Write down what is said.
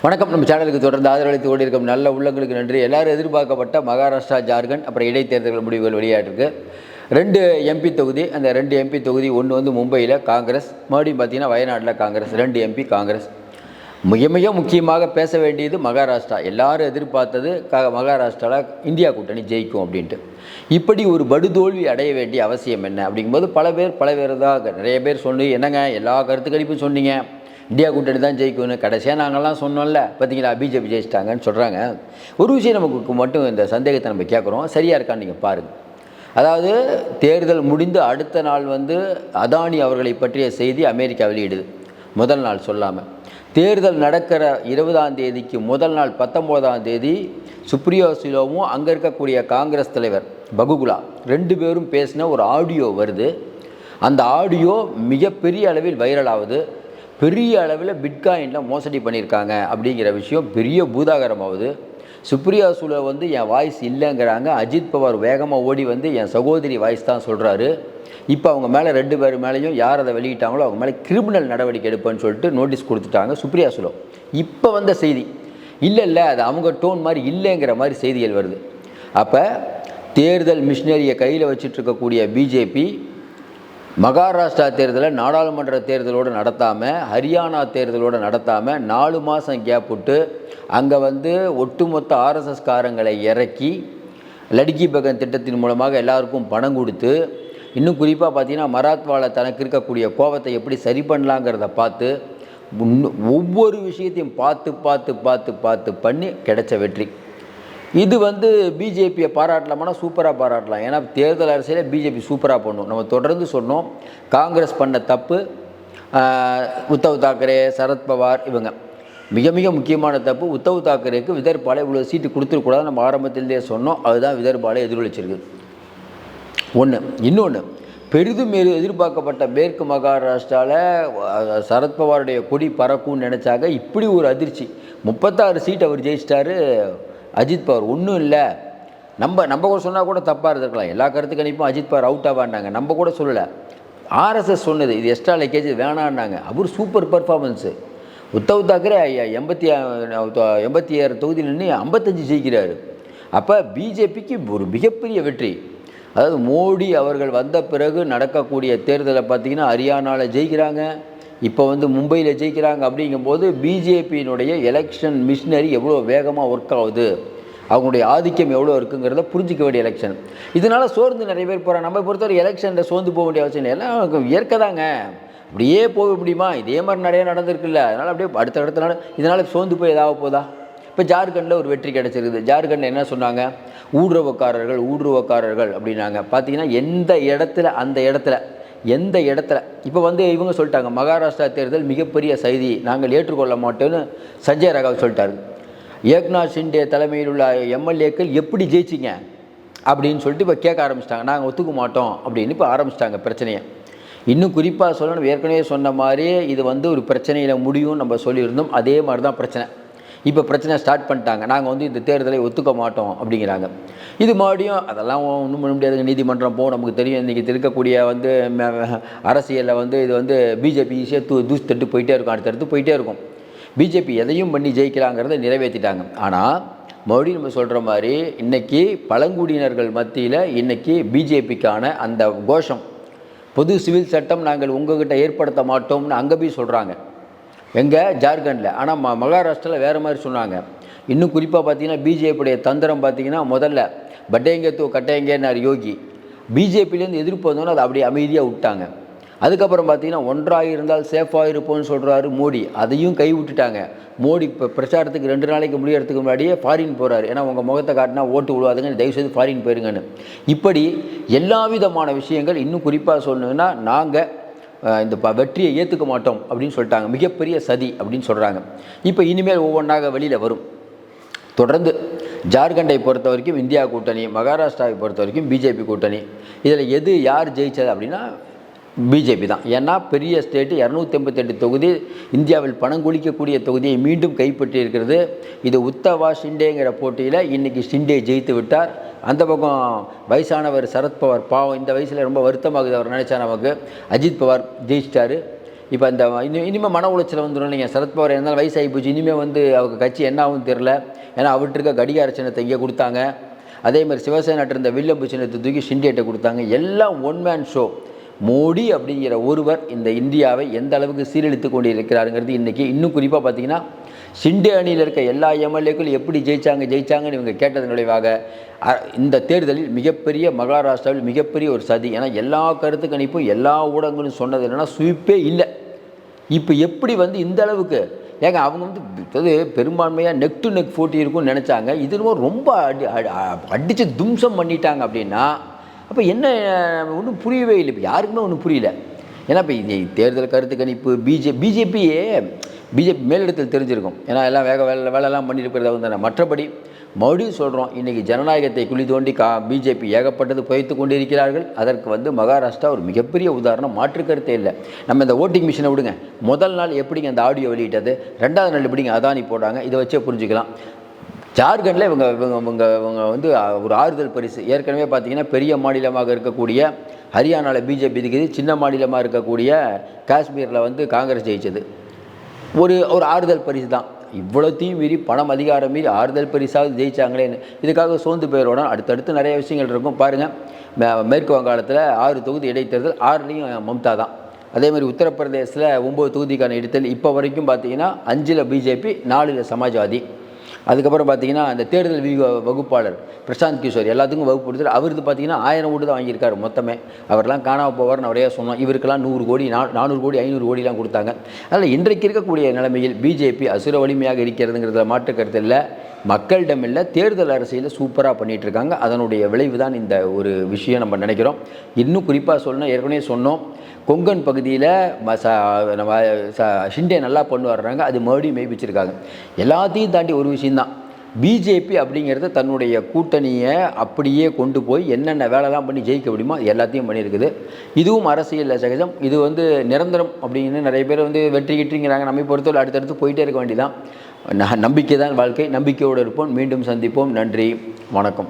வணக்கம். நம்ம சேனலுக்கு தொடர்ந்து ஆதரவளித்து கொண்டிருக்கும் நல்ல உள்ளங்களுக்கு நன்றி. எல்லாரும் எதிர்பார்க்கப்பட்ட மகாராஷ்டிரா ஜார்க்கண்ட் அப்புறம் இடைத்தேர்தல் முடிவுகள் வெளியாகிருக்கு ரெண்டு எம்பி தொகுதி அந்த ரெண்டு எம்பி தொகுதி ஒன்று வந்து மும்பையில் காங்கிரஸ் மறுபடியும் பார்த்தீங்கன்னா வயநாட்டில் காங்கிரஸ் ரெண்டு எம்பி காங்கிரஸ். மிக மிக முக்கியமாக பேச வேண்டியது மகாராஷ்டிரா. எல்லாரும் எதிர்பார்த்தது க மகாராஷ்டிராவில் இந்தியா கூட்டணி ஜெயிக்கும் அப்படின்ட்டு. இப்படி ஒரு படுதோல்வி அடைய வேண்டிய அவசியம் என்ன? அப்படிங்கும்போது பல பேர் பல பேர் தான் நிறைய பேர் சொல்லி என்னங்க? எல்லா கருத்து கணிப்பும் சொன்னீங்க. இந்தியா கூட்டணி தான் ஜெயிக்கும்னு கடைசியாக நாங்கள்லாம் சொன்னோம்ல. பார்த்தீங்களா பிஜேபி ஜெயிச்சிட்டாங்கன்னு சொல்கிறாங்க ஒரு விஷயம் நமக்கு மட்டும் இந்த சந்தேகத்தை நம்ம கேட்குறோம் சரியாக இருக்கான்னு நீங்கள் பாருங்கள் அதாவது தேர்தல் முடிந்து அடுத்த நாள் வந்து அதானி அவர்களை பற்றிய செய்தி அமெரிக்கா வெளியிடுது. முதல் நாள் சொல்லாமல் தேர்தல் நடக்கிற இருபதாம் தேதிக்கு முதல் நாள் பத்தொம்போதாம் தேதி சுப்ரியோ சிலோவும் அங்கே இருக்கக்கூடிய காங்கிரஸ் தலைவர் பகுகுலா ரெண்டு பேரும் பேசின ஒரு ஆடியோ வருது. அந்த ஆடியோ மிகப்பெரிய அளவில் வைரல் ஆகுது. பெரிய அளவில் பிட்காயினில் மோசடி பண்ணியிருக்காங்க அப்படிங்கிற விஷயம் பெரிய பூதாகரமாகுது. சுப்ரியா சூழ வந்து என் வாய்ஸ் இல்லைங்கிறாங்க. அஜித் பவார் வேகமாக ஓடி வந்து என் சகோதரி வாய்ஸ் தான் சொல்கிறாரு இப்போ அவங்க மேலே ரெண்டு பேர் மேலேயும் யார் அதை வெளியிட்டாங்களோ அவங்க மேலே கிரிமினல் நடவடிக்கை எடுப்பேன்னு சொல்லிட்டு நோட்டீஸ் கொடுத்துட்டாங்க சுப்ரியா சுலோ இப்போ வந்த செய்தி இல்லை இல்லை அது அவங்க டோன் மாதிரி இல்லைங்கிற மாதிரி செய்திகள் வருது. அப்போ தேர்தல் மிஷினரியை கையில் வச்சுட்டு இருக்கக்கூடிய பிஜேபி மகாராஷ்டிரா தேர்தலை நாடாளுமன்ற தேர்தலோடு நடத்தாமல் ஹரியானா தேர்தலோடு நடத்தாமல் நாலு மாதம் கேப் விட்டு அங்கே வந்து ஒட்டுமொத்த ஆர்எஸ்எஸ் காரங்களை இறக்கி லடுக்கி பகன் திட்டத்தின் மூலமாக எல்லாருக்கும் பணம் கொடுத்து இன்னும் குறிப்பாக பார்த்தீங்கன்னா மராத்வால தனக்கு இருக்கக்கூடிய கோபத்தை எப்படி சரி பண்ணலாங்கிறத பார்த்து ஒவ்வொரு விஷயத்தையும் பார்த்து பார்த்து பார்த்து பார்த்து பண்ணி கிடைச்ச வெற்றி. இது வந்து பிஜேபியை பாராட்டலாமானா சூப்பராக பாராட்டலாம். ஏன்னா தேர்தல் அரசியலே பிஜேபி சூப்பராக பண்ணும். நம்ம தொடர்ந்து சொன்னோம். காங்கிரஸ் பண்ண தப்பு உத்தவ் தாக்கரே சரத்பவார் இவங்க. மிக மிக முக்கியமான தப்பு. உத்தவ் தாக்கரேக்கு விதர்பாலை இவ்வளோ சீட்டு கொடுத்துருக்கூடாது நம்ம ஆரம்பத்திலேயே சொன்னோம். அதுதான் விதர்பாலை எதிரொலிச்சிருக்கு. ஒன்று இன்னொன்று பெரிதும் எதிர்பார்க்கப்பட்ட மேற்கு மகாராஷ்டிராவில் சரத்பவாருடைய கொடி பறக்கும்னு நினச்சாங்க. இப்படி ஒரு அதிர்ச்சி. முப்பத்தாறு சீட் அவர் ஜெயிச்சிட்டாரு. அஜித் பவார் ஒன்றும் இல்லை. நம்ம நம்ம கூட சொன்னால் கூட தப்பாக இருந்திருக்கலாம். எல்லா கருத்து கணிப்பும் அஜித் பவர் அவுட் ஆவாண்டாங்க நம்ம கூட சொல்லலை. ஆர்எஸ்எஸ் சொன்னது இது எக்ஸ்ட்ரா லக்கேஜ் வேணான்னாங்க. அவர் சூப்பர் பர்ஃபார்மன்ஸு உத்தவ் தாக்கரே ஐயா எண்பத்தி எண்பத்தி ஆறு தொகுதியில் நின்று ஐம்பத்தஞ்சு ஜெயிக்கிறார். அப்போ பிஜேபிக்கு ஒரு மிகப்பெரிய வெற்றி. அதாவது மோடி அவர்கள் வந்த பிறகு நடக்கக்கூடிய தேர்தலை பார்த்திங்கன்னா ஹரியானாவில் ஜெயிக்கிறாங்க. இப்போ வந்து மும்பையில் ஜெயிக்கிறாங்க அப்படிங்கும்போது பிஜேபியினுடைய எலெக்ஷன் மிஷினரி எவ்வளோ வேகமாக ஒர்க் ஆகுது? அவங்களுடைய ஆதிக்கம் எவ்வளோ இருக்குங்கிறத புரிஞ்சிக்க வேண்டிய எலெக்ஷன் இதனால் சோர்ந்து நிறைய பேர் போகிறாங்க நம்ம பொறுத்தவரை எலெக்ஷனில் சோர்ந்து போக வேண்டிய அவசியம் இல்லை. எல்லாம் இயற்கை தாங்க அப்படியே போக முடியுமா? இதே மாதிரி நிறைய நடந்திருக்குல்ல. அதனால் அப்படியே அடுத்த அடுத்த நாள் இதனால் சோர்ந்து போய் ஏதாவது போதா? இப்போ ஜார்க்கண்டில் ஒரு வெற்றி கிடச்சிருக்குது. ஜார்க்கண்டில் என்ன சொன்னாங்க? ஊடுருவக்காரர்கள் ஊடுருவக்காரர்கள் அப்படின்னாங்க. பார்த்தீங்கன்னா எந்த இடத்துல அந்த இடத்துல எந்த இடத்துல இப்போ வந்து இவங்க சொல்லிட்டாங்க மகாராஷ்டிரா தேர்தல் மிகப்பெரிய செய்தி நாங்கள் ஏற்றுக்கொள்ள மாட்டோம்னு சஞ்சய் ராகவ் சொல்லிட்டாரு. ஏக்நாத் ஷிண்டே தலைமையில் உள்ள எம்எல்ஏக்கள் எப்படி ஜெயிச்சிங்க? அப்படின்னு சொல்லிட்டு இப்போ கேட்க ஆரம்பிச்சிட்டாங்க. நாங்கள் ஒத்துக்க மாட்டோம் அப்படின்னு இப்போ ஆரம்பிச்சிட்டாங்க பிரச்சனையை. இன்னும் குறிப்பாக சொல்லணும் ஏற்கனவே சொன்ன மாதிரி இது வந்து ஒரு பிரச்சனையில் முடியும் நம்ம சொல்லியிருந்தோம். அதே மாதிரி தான் பிரச்சனை. இப்போ பிரச்சனை ஸ்டார்ட் பண்ணிட்டாங்க. நாங்கள் வந்து இந்த தேர்தலை ஒத்துக்க மாட்டோம் அப்படிங்கிறாங்க. இது மறுபடியும் அதெல்லாம் ஒன்றும் பண்ண முடியாது. நீதிமன்றம் போ நமக்கு தெரியும். இன்றைக்கி இருக்கக்கூடிய வந்து அரசியலில் வந்து இது வந்து பிஜேபி ஈஸியாக தூ தூசி தட்டு போயிட்டே இருக்கும். அடுத்தடுத்து போயிட்டே இருக்கும். பிஜேபி எதையும் பண்ணி ஜெயிக்கலாங்கிறத நிறைவேற்றிட்டாங்க. ஆனால் மறுபடியும் நம்ம சொல்கிற மாதிரி இன்றைக்கி பழங்குடியினர்கள் மத்தியில் இன்றைக்கி பிஜேபிக்கான அந்த கோஷம் பொது சிவில் சட்டம் நாங்கள் உங்ககிட்ட ஏற்படுத்த மாட்டோம்னு அங்கே போய் சொல்கிறாங்க எங்கே? ஜார்க்கண்டில். ஆனால் ம மகாராஷ்டிராவில் வேறு மாதிரி சொன்னாங்க. இன்னும் குறிப்பாக பார்த்தீங்கன்னா பிஜேபியுடைய தந்திரம் பார்த்தீங்கன்னா முதல்ல பட்டேங்க தூ கட்டேங்கன்னார் யோகி. பிஜேபிலேருந்து எதிர்ப்பு வந்தோன்னே அதை அப்படியே அமைதியாக விட்டாங்க. அதுக்கப்புறம் பார்த்தீங்கன்னா ஒன்றாக இருந்தால் சேஃபாக இருப்போம்னு சொல்கிறாரு மோடி. அதையும் கை விட்டுட்டாங்க. மோடி இப்போ பிரச்சாரத்துக்கு ரெண்டு நாளைக்கு முடியறதுக்கு முன்னாடியே ஃபாரின் போகிறாரு ஏன்னா உங்கள் முகத்தை காட்டினா ஓட்டு விழுவாதுங்கன்னு தயவுசெய்து ஃபாரின் போயிருங்கன்னு. இப்படி எல்லா விதமான விஷயங்கள் இன்னும் குறிப்பாக சொல்லணுன்னா நாங்கள் இந்த ப வெற்றியை ஏற்றுக்க மாட்டோம் அப்படின்னு சொல்லிட்டாங்க. மிகப்பெரிய சதி அப்படின்னு சொல்கிறாங்க இப்போ இனிமேல் ஒவ்வொன்றாக வெளியில் வரும். தொடர்ந்து ஜார்க்கண்டை பொறுத்த வரைக்கும் இந்தியா கூட்டணி மகாராஷ்டிராவை பொறுத்த வரைக்கும் பிஜேபி கூட்டணி. இதில் எது யார் ஜெயித்தது அப்படின்னா பிஜேபி தான். ஏன்னா பெரிய ஸ்டேட்டு இரநூத்தி எண்பத்தெட்டு தொகுதி இந்தியாவில் பணம் குளிக்கக்கூடிய தொகுதியை மீண்டும் கைப்பற்றியிருக்கிறது. இது உத்தவா ஷிண்டேங்கிற போட்டியில் இன்றைக்கி ஷிண்டே ஜெயித்து விட்டார். அந்த பக்கம் வயசானவர் சரத்பவார் பாவம் இந்த வயசில் ரொம்ப வருத்தமாகுது அவர் நினச்சா நமக்கு. அஜித் பவார் ஜெயிச்சிட்டாரு. இப்போ இந்த இனி இனிமேல் மன உளைச்சல் வந்துடும் நீங்கள் சரத்பவார் இருந்தாலும் வயசாகி போச்சு. இனிமேல் வந்து அவங்க கட்சி என்ன ஆகும் தெரில ஏன்னா அவர்கிட்ட கடிகார சின்னத்தை இங்கே கொடுத்தாங்க. அதே மாதிரி சிவசேனாட்ட இருந்த வில்லம்பு சின்னத்தை தூக்கி ஷிண்டேட்டை கொடுத்தாங்க. எல்லாம் ஒன் மேன் ஷோ மோடி அப்படிங்கிற ஒருவர் இந்த இந்தியாவை எந்த அளவுக்கு சீரழித்து கொண்டிருக்கிறாருங்கிறது இன்றைக்கி இன்னும் குறிப்பாக பார்த்தீங்கன்னா சிண்டே அணியில் இருக்க எல்லா எம்எல்ஏக்களும் எப்படி ஜெயித்தாங்க ஜெயிச்சாங்கன்னு இவங்க கேட்டதன் விளைவாக இந்த தேர்தலில் மிகப்பெரிய மகாராஷ்டிராவில் மிகப்பெரிய ஒரு சதி. ஏன்னா எல்லா கருத்து கணிப்பும் எல்லா ஊடகங்களும் சொன்னது என்னென்னா சுவிப்பே இல்லை. இப்போ எப்படி வந்து இந்த அளவுக்கு ஏங்க அவங்க வந்து அது பெரும்பான்மையாக நெக் டு நெக் போட்டி இருக்கும்னு நினச்சாங்க. இது ரொம்ப அடி அடித்து தும்சம் பண்ணிட்டாங்க அப்படின்னா அப்போ என்ன ஒன்றும் புரியவே இல்லை. இப்போ யாருக்குமே ஒன்றும் புரியல. ஏன்னா இப்போ தேர்தல் கருத்து கணிப்பு பிஜே பிஜேபியே பிஜேபி மேலிடத்தில் தெரிஞ்சிருக்கும். ஏன்னா எல்லாம் வேக வேலை வேலைலாம் பண்ணியிருக்கிறதா வந்து மற்றபடி மறுபடியும் சொல்கிறோம் இன்றைக்கி ஜனநாயகத்தை குழி தோண்டி கா பிஜேபி ஏகப்பட்டது புதைத்து கொண்டிருக்கிறார்கள். அதற்கு வந்து மகாராஷ்டிரா ஒரு மிகப்பெரிய உதாரணம். மாற்று கருத்தே இல்லை. நம்ம இந்த ஓட்டிங் மிஷினை விடுங்க. முதல் நாள் எப்படிங்க அந்த ஆடியோ வெளியிட்டது? ரெண்டாவது நாள் எப்படிங்க அதானி போடுறாங்க இதை வச்சே புரிஞ்சுக்கலாம். ஜார்க்கண்டில் இவங்க இவங்க இவங்க இவங்க வந்து ஒரு ஆறுதல் பரிசு. ஏற்கனவே பார்த்தீங்கன்னா பெரிய மாநிலமாக இருக்கக்கூடிய ஹரியானாவில் பிஜேபி இருக்குது. சின்ன மாநிலமாக இருக்கக்கூடிய காஷ்மீரில் வந்து காங்கிரஸ் ஜெயிச்சது. ஒரு ஒரு ஆறுதல் பரிசு தான். இவ்வளோத்தையும் மீறி பணம் அதிகாரம் மீறி ஆறுதல் பரிசாவது ஜெயிச்சாங்களேன்னு. இதுக்காக சோர்ந்து போயிடணும். அடுத்தடுத்து நிறைய விஷயங்கள் இருக்கும். பாருங்கள் மேற்கு வங்காளத்தில் ஆறு தொகுதி இடைத்தேர்தல் ஆறுலேயும் மம்தா தான். அதே மாதிரி உத்தரப்பிரதேசத்தில் ஒம்பது தொகுதிக்கான இடைத்தேர்தல். இப்போ வரைக்கும் பார்த்தீங்கன்னா அஞ்சில் பிஜேபி நாலில் சமாஜ்வாதி. அதுக்கப்புறம் பார்த்தீங்கன்னா அந்த தேர்தல் வியூக வகுப்பாளர் பிரசாந்த் கிஷோர் எல்லாத்துக்கும் வகுப்பு கொடுத்துட்டு அவருக்கு பார்த்தீங்கன்னா ஆயிரம் கோடி தான் வாங்கியிருக்காரு மொத்தமே. அவர்லாம் காணாம போவார்னு நிறையா சொன்னோம். இவருக்கெல்லாம் நூறு கோடி நா நானூறு கோடி ஐநூறு கோடிலாம் கொடுத்தாங்க. அதனால் இன்றைக்கு இருக்கக்கூடிய நிலைமையில் பிஜேபி அசுர வலிமையாக இருக்கிறதுங்கிறதுல மாற்று கருத்து இல்லை. மக்களிடம் இல்லை தேர்தல் அரசியலில் சூப்பராக பண்ணிகிட்ருக்காங்க இருக்காங்க அதனுடைய விளைவு தான் இந்த ஒரு விஷயம் நம்ம நினைக்கிறோம். இன்னும் குறிப்பாக சொல்லணும் ஏற்கனவே சொன்னோம். கொங்கன் பகுதியில் நம்ம ச- ஷிண்டே நல்லா பண்ணு வர்றாங்க. அது மறுபடியும் மெய்ப்பிச்சிருக்காங்க. எல்லாத்தையும் தாண்டி ஒரு விஷயந்தான் பிஜேபி அப்படிங்கிறது தன்னுடைய கூட்டணியை அப்படியே கொண்டு போய் என்னென்ன வேலைலாம் பண்ணி ஜெயிக்க முடியுமோ எல்லாத்தையும் பண்ணியிருக்குது. இதுவும் அரசியலில் சகஜம். இது வந்து நிரந்தரம் அப்படின்னு நிறைய பேர் வந்து வெற்றி கிட்டுங்கிறாங்க நம்மை பொறுத்தவரை அடுத்தடுத்து போயிட்டே இருக்க வேண்டியதான் நம்பிக்கை தான் வாழ்க்கை. நம்பிக்கையோடு இருப்போம். மீண்டும் சந்திப்போம். நன்றி. வணக்கம்.